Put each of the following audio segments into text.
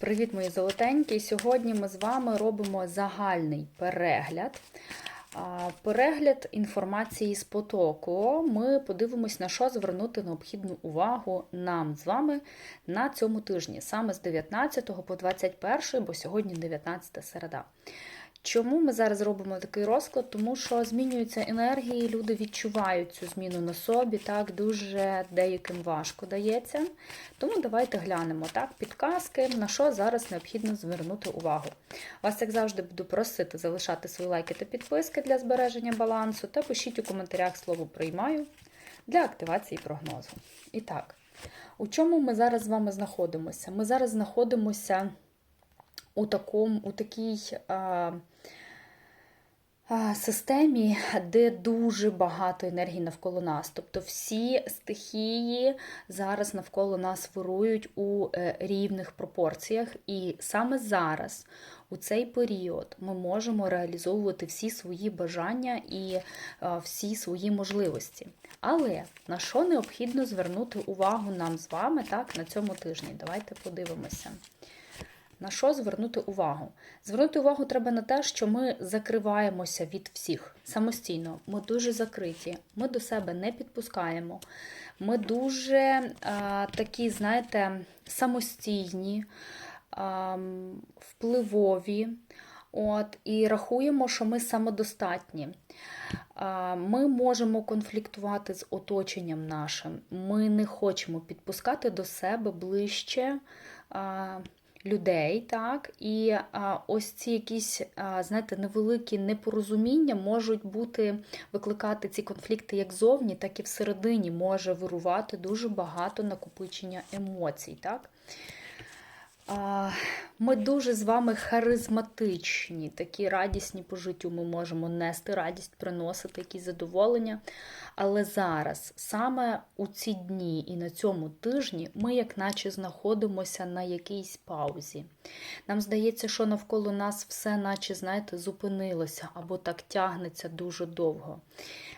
Привіт, мої золотенькі! Сьогодні ми з вами робимо загальний перегляд. Перегляд інформації з потоку. Ми подивимось, на що звернути необхідну увагу нам з вами на цьому тижні, саме з 19 по 21, бо сьогодні 19 середа. Чому ми зараз робимо такий розклад? Тому що змінюються енергії, люди відчувають цю зміну на собі, так дуже деяким важко дається. Тому давайте глянемо так, підказки, на що зараз необхідно звернути увагу. Вас, як завжди, буду просити залишати свої лайки та підписки для збереження балансу, та пишіть у коментарях слово приймаю для активації прогнозу. І так, у чому ми зараз з вами знаходимося? Ми зараз знаходимося у такому, у такій а, системі, де дуже багато енергії навколо нас. Тобто всі стихії зараз навколо нас вирують у е, рівних пропорціях. І саме зараз, у цей період, ми можемо реалізовувати всі свої бажання і всі свої можливості. Але на що необхідно звернути увагу нам з вами так, на цьому тижні? Давайте подивимося. На що звернути увагу? Звернути увагу треба на те, що ми закриваємося від всіх самостійно. Ми дуже закриті, ми до себе не підпускаємо. Ми дуже а, такі, знаєте, самостійні, а, впливові. От, І рахуємо, що ми самодостатні. Ми можемо конфліктувати з оточенням нашим. Ми не хочемо підпускати до себе ближче. Людей, так, і а, ось ці якісь, а, знаєте, невеликі непорозуміння можуть бути, викликати ці конфлікти як зовні, так і всередині може вирувати дуже багато накопичення емоцій, так. Ми дуже з вами харизматичні, такі радісні по життю. Ми можемо нести радість, приносити якісь задоволення. Але зараз, саме у ці дні і на цьому тижні, ми, як наче, знаходимося на якійсь паузі. Нам здається, що навколо нас все, наче, знаєте, зупинилося або так тягнеться дуже довго.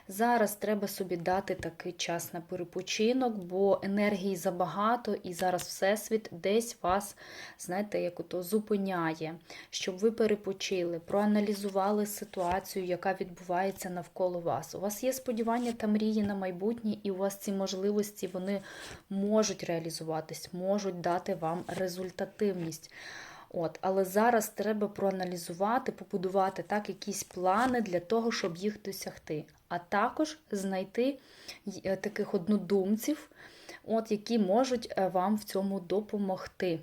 Зараз треба собі дати такий час на перепочинок, бо енергії забагато, і зараз Всесвіт десь вас, знаєте, як ото зупиняє, щоб ви перепочили, проаналізували ситуацію, яка відбувається навколо вас. У вас є сподівання та мрії на майбутнє, і у вас ці можливості вони можуть реалізуватись, можуть дати вам результативність. От, Але зараз треба проаналізувати, побудувати так якісь плани для того, щоб їх досягти, а також знайти таких однодумців, от, які можуть вам в цьому допомогти.